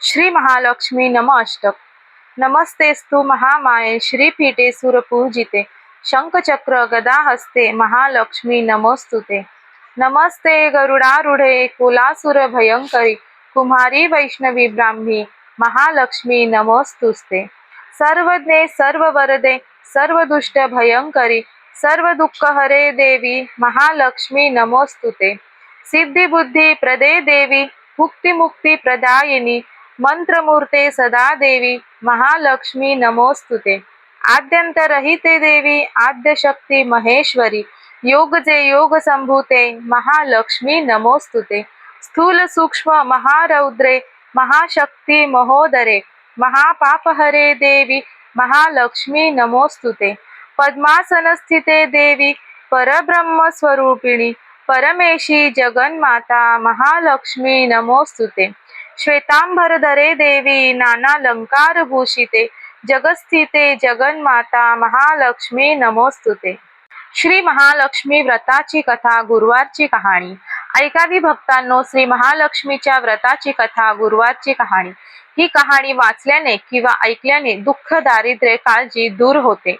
श्री महालक्ष्मी नम अष्टक नमस्तेस्तु महामाये श्रीपीठे सुरपूजिते शंखचक्र गदा हस्ते महालक्ष्मी नमोस्तुते नमस्ते गरुडारूढे कुलासुर भयंकरी कुमारी वैष्णवी ब्राह्मी महालक्ष्मी नमोस्तुस्ते सर्वज्ञे सर्व वरदे सर्व सर्वदुष्ट भयंकरी सर्व दुःख हरे देवी महालक्ष्मी नमोस्तुते सिद्धिबुद्धी प्रदे देवी मुक्तिमुक्ती प्रदायिनी मंत्रमूर्ते सदा देवी महालक्ष्मी नमोस्तुते. आद्यंतरहिते देवी आद्यशक्ती महेश्वरी योग जे योग संभूते महालक्ष्मी नमोस्तुते. स्थूल सूक्ष्म महारौद्रे महाशक्ती महोदरे महापापहरे देवी महालक्ष्मी नमोस्तुते. पद्मासनस्थिते देवी परब्रह्मस्वरूपिणी परमेशी जगन्माता महालक्ष्मी नमोस्तुते. श्वेतांबरधरे देवी नानालंकार भूषिते जगस्थिते जगन्माता महालक्ष्मी नमोस्तुते. श्री महालक्ष्मी व्रताची कथा गुरुवारची कहाणी. ऐकावी भक्तांनो श्री महालक्ष्मीच्या व्रताची कथा गुरुवारची कहाणी. ही कहाणी वाचल्याने किंवा ऐकल्याने दुःख दारिद्र्य काळजी दूर होते.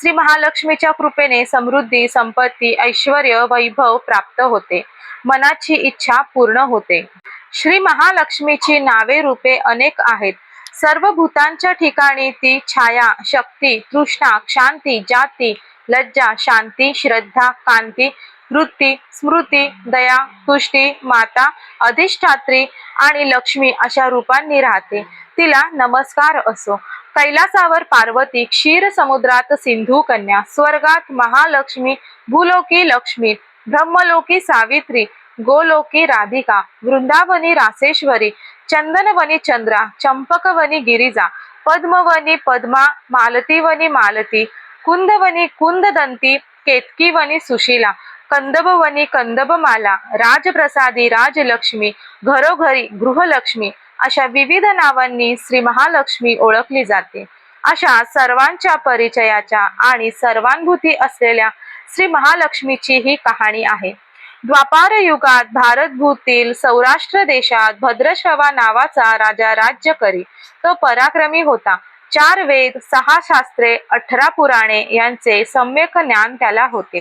श्री महालक्ष्मीच्या कृपेने समृद्धी संपत्ती ऐश्वर वैभव प्राप्त होते. मनाची इच्छा पूर्ण होते. श्री महालक्ष्मीची नावे रूपे अनेक आहेत. सर्व भूतांच्या ठिकाणी ती छाया शक्ती तृष्णा शांती जाती लज्जा शांती श्रद्धा कांती वृत्ती स्मृती दया तुष्टी माता अधिष्ठात्री आणि लक्ष्मी अशा रूपांनी राहते. तिला नमस्कार असो. कैलासावर पार्वती क्षीर समुद्रात सिंधू कन्या स्वर्गात महालक्ष्मी भूलोकी लक्ष्मी ब्रह्मलोकी सावित्री गोलोकी राधिका वृंदावनी रासेश्वरी चंदनवनी चंद्रा चंपकवनी गिरिजा पद्मवनी पद्मा मालतीवनी मालती कुंदवनी कुंददंती केतकीवनी सुशीला कंदबवनी कंदबमाला राजप्रसादी राजलक्ष्मी घरोघरी गृहलक्ष्मी अशा विविध नावांनी श्री महालक्ष्मी ओळखली जाते. अशा सर्वांच्या परिचयाच्या आणि सर्वांभूती असलेल्या श्री महालक्ष्मीची ही कहाणी आहे. द्वापार युगात भारतभूतील सौराष्ट्र देशात भद्रश्रवा नावाचा राजा राज्य करी. तो पराक्रमी होता. चार वेद सहा शास्त्रे अठरा पुराणे यांचे सम्यक ज्ञान त्याला होते.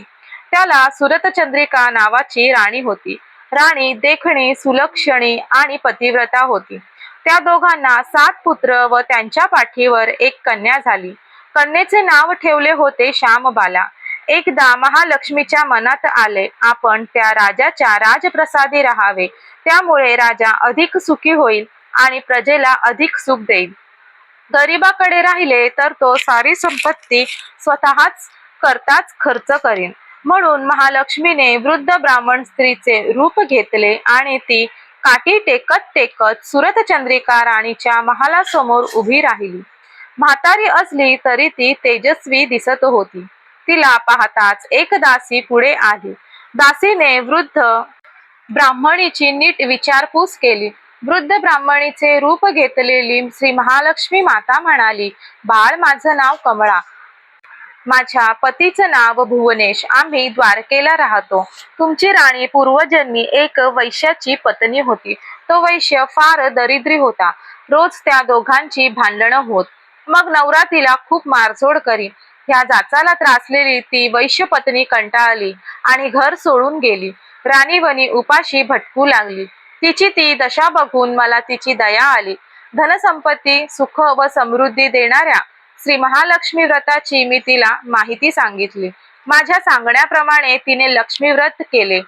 त्याला सुरतचंद्रिका नावाची राणी होती. राणी देखणी सुलक्षणी आणि पतिव्रता होती. त्या दोघांना सात पुत्र व त्यांच्या पाठीवर एक कन्या झाली. कन्येचे नाव ठेवले होते श्यामबाला. एकदा महालक्ष्मीच्या मनात आले आपण त्या राजाच्या राजप्रसादी राहावे. त्यामुळे राजा अधिक सुखी होईल आणि प्रजेला अधिक सुख देईल. गरीबाकडे राहिले तर तो सारी संपत्ती स्वतःच करताच खर्च करीन. म्हणून महालक्ष्मीने वृद्ध ब्राह्मण स्त्रीचे रूप घेतले आणि ती काठी टेकत टेकत सुरतचंद्रिका राणीच्या महालासमोर उभी राहिली. म्हातारी असली तरी ती तेजस्वी दिसत होती. तिला पाहताच एक दासी पुढे आली. दासीने वृद्ध ब्राह्मणीची नीट विचारपूस केली. वृद्ध ब्राह्मणीचे रूप घेतलेली श्री महालक्ष्मी माता म्हणाली बाळ माझं नाव कमळा. माझ्या पतीचं नाव भुवनेश. आम्ही द्वारकेला राहतो. तुमची राणी पूर्वजन्मी एक वैश्याची पत्नी होती. तो वैश्य फार दरिद्री होता. रोज त्या दोघांची भांडणं होत. मग नवरा तिला खूप मारझोड करी ह्या जाचाला त्रासलेली ती वैश्य पत्नी कंटाळली आणि घर सोडून गेली. राणीवनी उपाशी भटकू लागली. तिची ती दशा बघून मला तिची दया आली. धनसंपत्ती सुख व समृद्धी देणाऱ्या श्री महालक्ष्मी व्रताची मी तिला माहिती सांगितली. माझ्या सांगण्याप्रमाणे तिने लक्ष्मी व्रत केले.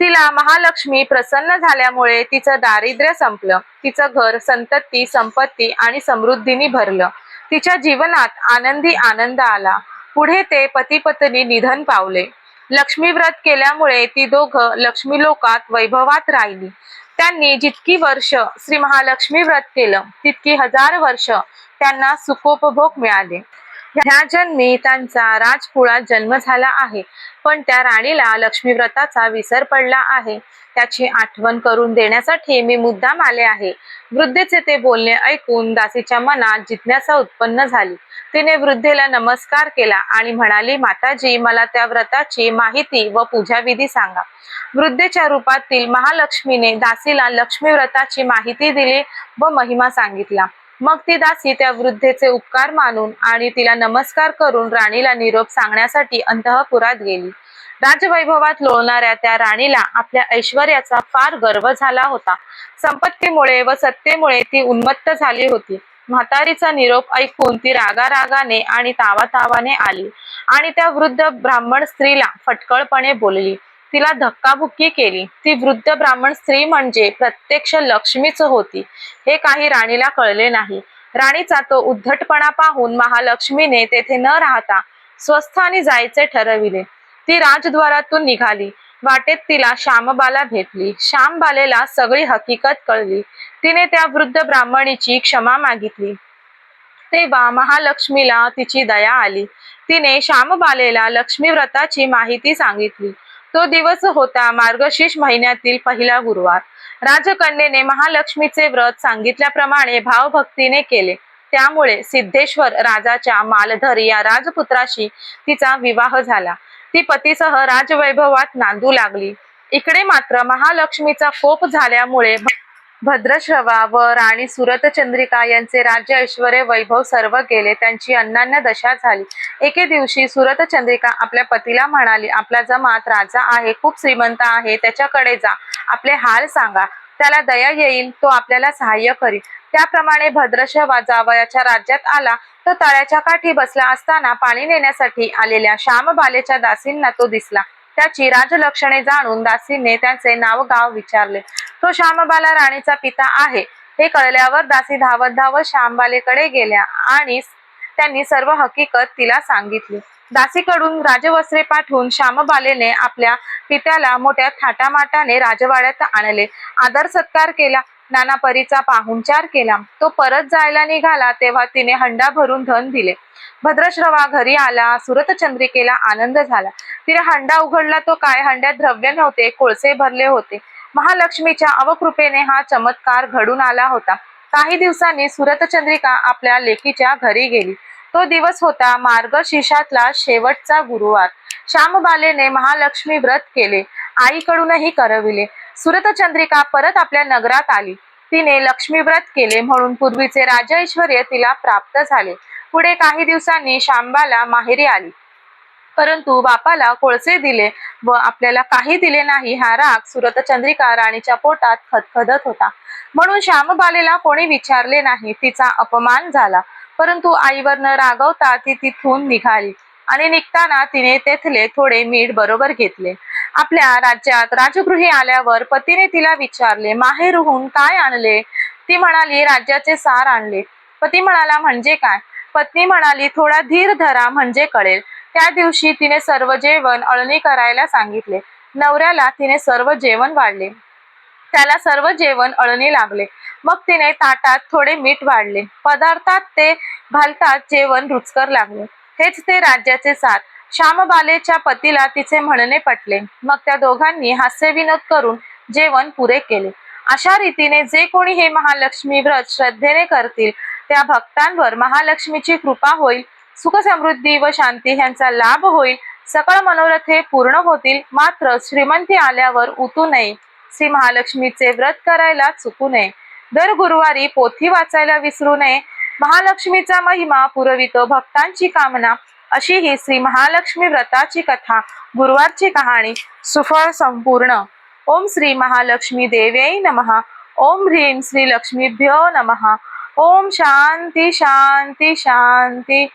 तिला महालक्ष्मी प्रसन्न झाल्यामुळे तिचं दारिद्र्य संपलं. तिचं घर संतती संपत्ती आणि समृद्धीने भरलं. तिच्या जीवनात आनंदी आनंद आला. पुढे ते पती पत्नी निधन पावले. लक्ष्मी व्रत केल्यामुळे ती दोघं लक्ष्मी लोकात वैभवात राहिली. त्यांनी जितकी वर्ष श्री महालक्ष्मी व्रत केलं तितकी हजार वर्ष त्यांना सुखोपभोग मिळाले. ह्या जन्मी त्यांचा राजकुळात जन्म झाला आहे. पण त्या राणीला लक्ष्मी व्रताचा विसर पडला आहे. त्याची आठवण करून देण्यासाठी मी मुद्दाम आले आहे. वृद्धेचे ते बोलणे ऐकून दासीच्या मनात जिज्ञासा उत्पन्न झाली. तिने वृद्धेला नमस्कार केला आणि म्हणाली माताजी मला त्या व्रताची माहिती व पूजाविधी सांगा. वृद्धेच्या रूपातील महालक्ष्मीने दासीला लक्ष्मी व्रताची माहिती दिली व महिमा सांगितला. मग ती दासी त्या वृद्धेचे उपकार मानून आणि तिला नमस्कार करून राणीला निरोप सांगण्यासाठी अंतःपुरात गेली. राजवैभवात लोळणाऱ्या त्या राणीला आपल्या ऐश्वर्याचा फार गर्व झाला होता. संपत्तीमुळे व सत्तेमुळे ती उन्मत्त झाली होती. म्हातारीचा निरोप ऐकून ती रागा रागाने आणि तावा तावाने आली आणि त्या वृद्ध ब्राह्मण स्त्रीला फटकळपणे बोलली. तिला धक्काबुक्की केली. ती वृद्ध ब्राह्मण स्त्री म्हणजे प्रत्यक्ष लक्ष्मीच होती. हे काही राणीला कळले नाही. राणीचा तो उद्धटपणा पाहून महालक्ष्मीने तेथे न राहता स्वस्थानी जायचे ठरविले. ती राजद्वारातून निघाली. वाटेत तिला श्यामबाला भेटली. श्यामबालेला सगळी हकीकत कळली. तिने त्या वृद्ध ब्राह्मणीची क्षमा मागितली. तेव्हा महालक्ष्मीला तिची दया आली. तिने श्यामबालेला लक्ष्मी व्रताची माहिती सांगितली. तो दिवस होता मार्गशीर्ष महिन्यातील पहिला गुरुवार. राजकन्येने महालक्ष्मीचे व्रत सांगितल्याप्रमाणे भावभक्तीने केले. त्यामुळे सिद्धेश्वर राजाच्या मालधर या राजपुत्राशी तिचा विवाह झाला. ती पतीसह राजवैभवात नांदू लागली. इकडे मात्र महालक्ष्मीचा कोप झाल्यामुळे भद्रश्रवा व राणी सुरत चंद्रिका यांचे राज्य ऐश्वर वैभव सर्व गेले. त्यांची अन्नान्य दशा झाली. एके दिवशी सुरत चंद्रिका आपल्या पतीला म्हणाली आपला जमात राजा आहे खूप श्रीमंत आहे त्याच्याकडे जा. आपले हाल सांगा. त्याला दया येईल तो आपल्याला सहाय्य करील त्याप्रमाणे भद्रश्रवा जावयाच्या राज्यात आला. तो तळ्याच्या काठी बसला असताना पाणी नेण्यासाठी आलेल्या श्यामबालेच्या दासींना तो दिसला. त्याची राजलक्षणे जाणून दासीने त्याचे नाव गाव विचारले. तो श्यामबाला राणीचा पिता आहे. हे कळल्यावर दासी धावत धावत श्यामबालेकडे गेल्या आणि त्यांनी सर्व हकीकत तिला सांगितली. दासीकडून राजवस्त्रे पाठवून श्यामबालेने आपल्या पित्याला मोठ्या थाटामाटाने राजवाड्यात आणले. आदर सत्कार केला. नाना परीचा पाहुणचार केला. तो परत जायला निघाला तेव्हा तिने हंडा भरून धन दिले. भद्रश्रवा घरी आला. सुरतचंद्रिकेला आनंद झाला. तिने हंडा उघडला तो काय? हंड्यात द्रव्य नव्हते. कोळसे भरले होते. महालक्ष्मीच्या अवकृपेने हा चमत्कार घडून आला होता. काही दिवसांनी सुरतचंद्रिका आपल्या लेकीच्या घरी गेली. तो दिवस होता मार्गशीर्षातला शेवटचा गुरुवार. श्यामबालेने महालक्ष्मी व्रत केले. आईकडूनही करविले. सुरतचंद्रिका परत आपल्या नगरात आली. तिने लक्ष्मी व्रत केले म्हणून पूर्वीचे राजऐश्वर तिला प्राप्त झाले. पुढे काही दिवसांनी शांबाला माहेरी आली. परंतु बापाला कोळसे दिले व आपल्याला काही दिले नाही हा राग सुरतचंद्रिका राणीच्या पोटात खदखदत होता. म्हणून श्यामबालेला कोणी विचारले नाही तिचा अपमान झाला. परंतु आईवर न रागवता ती तिथून निघाली आणि निघताना तिने तेथले थोडे मीठ बरोबर घेतले. आपल्या राज्यात राजगृही आल्यावर पतीने तिला विचारले माहेरहून काय आणले? ती म्हणाली राज्याचे सार आणले. पती म्हणाला म्हणजे काय? पत्नी म्हणाली थोडा धीर धरा म्हणजे कळेल. त्या दिवशी तिने सर्व जेवण अळणी करायला सांगितले. नवऱ्याला तिने सर्व जेवण वाढले. त्याला सर्व जेवण अळणी लागले. मग तिने ताटात थोडे मीठ वाढले. पदार्थात ते घालतात जेवण रुचकर लागले. हेच ते राज्याचे साथ श्यामबालेच्या पतीला तिचे म्हणणे पटले. मग त्या दोघांनी हास्यविनोद करून जेवण पुरे केले. अशा रीतीने जे कोणी हे महालक्ष्मी व्रत श्रद्धेने करतील त्या भक्तांवर महालक्ष्मीची कृपा होईल सुख समृद्धी व शांती ह्यांचा लाभ होईल. सकळ मनोरथे पूर्ण होतील. मात्र श्रीमंती आल्यावर उतू नये. श्री महालक्ष्मीचे व्रत करायला चुकू नये. दर गुरुवारी पोथी वाचायला विसरू नये. महालक्ष्मीचा महिमा पुरवितो भक्तांची कामना. अशी ही श्री महालक्ष्मी व्रताची कथा गुरुवारची कहाणी सुफळ संपूर्ण. ओम श्री महालक्ष्मी देव्यै नमः. ओम ह्रीं श्री लक्ष्मीभ्यो नमः. ओम शांती शांती शांती.